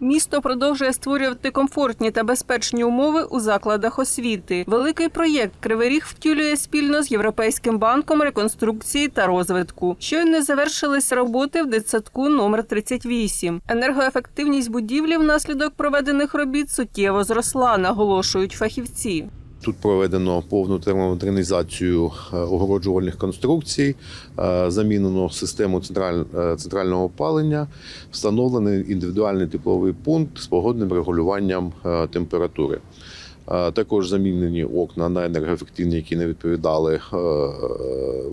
Місто продовжує створювати комфортні та безпечні умови у закладах освіти. Великий проєкт Кривий Ріг втілює спільно з Європейським банком реконструкції та розвитку. Щойно завершились роботи в дитсадку номер 38. Енергоефективність будівлі внаслідок проведених робіт суттєво зросла, наголошують фахівці. Тут проведено повну термомодернізацію е, огороджувальних конструкцій, е, замінено систему е, центрального опалення, встановлений індивідуальний тепловий пункт з погодним регулюванням температури. Також замінені окна на енергоефективні, які не відповідали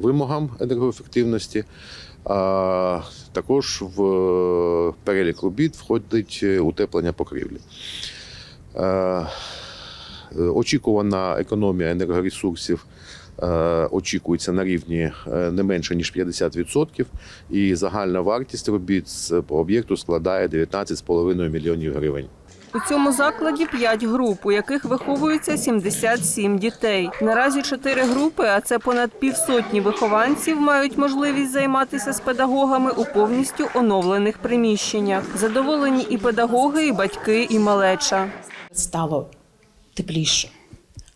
вимогам енергоефективності. Також в перелік робіт входить утеплення покрівлі. Е, Очікувана економія енергоресурсів е, очікується на рівні е, не менше ніж 50%, і загальна вартість робіт з об'єкту складає 19,5 мільйонів гривень. У цьому закладі п'ять груп, у яких виховуються 77 дітей. Наразі чотири групи, а це понад півсотні вихованців, мають можливість займатися з педагогами у повністю оновлених приміщеннях. Задоволені і педагоги, і батьки, і малеча. стало тепліше,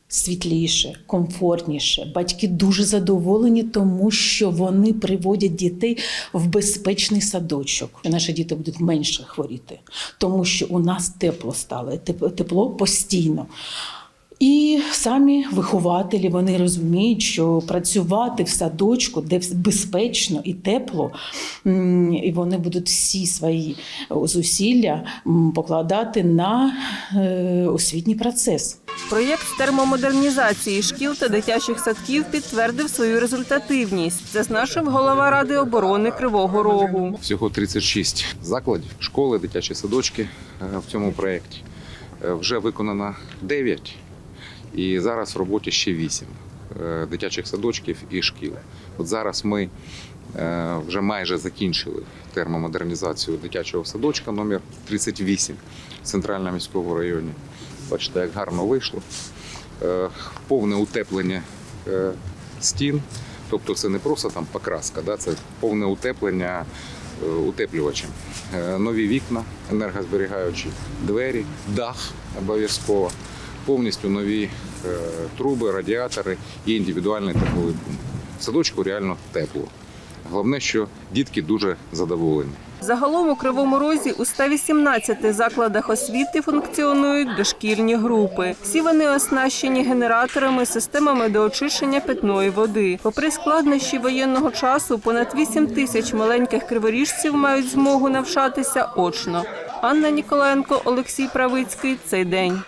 світліше, комфортніше. Батьки дуже задоволені, тому що вони приводять дітей в безпечний садочок. Наші діти будуть менше хворіти, тому що у нас тепло стало, теп- тепло постійно. І самі вихователі вони розуміють, що працювати в садочку, де безпечно і тепло, і вони будуть всі свої зусилля покладати на е, освітній процес. Проєкт термомодернізації шкіл та дитячих садків підтвердив свою результативність. Зазначив голова ради оборони Кривого Рогу. Всього 36 закладів, школи, дитячі садочки е, в цьому проєкті. Е, Вже виконано 9 і зараз в роботі ще 8 е, дитячих садочків і шкіл. От зараз ми е, вже майже закінчили термомодернізацію дитячого садочка номер 38 в центральному міському районі. Бачите, як гарно вийшло. Е, Повне утеплення стін. Тобто це не просто там покраска, да, це повне утеплення утеплювачем. Нові вікна енергозберігаючі, двері, дах обов'язково, повністю нові е, труби, радіатори і індивідуальний тепловий пункт. Садочку реально тепло. Головне, що дітки дуже задоволені. Загалом у Кривому Розі у 118 закладах освіти функціонують дошкільні групи. Всі вони оснащені генераторами, системами до очищення питної води. Попри складнощі воєнного часу, понад 8 тисяч маленьких криворіжців мають змогу навчатися очно. Анна Ніколаєнко, Олексій Правицький. Цей день.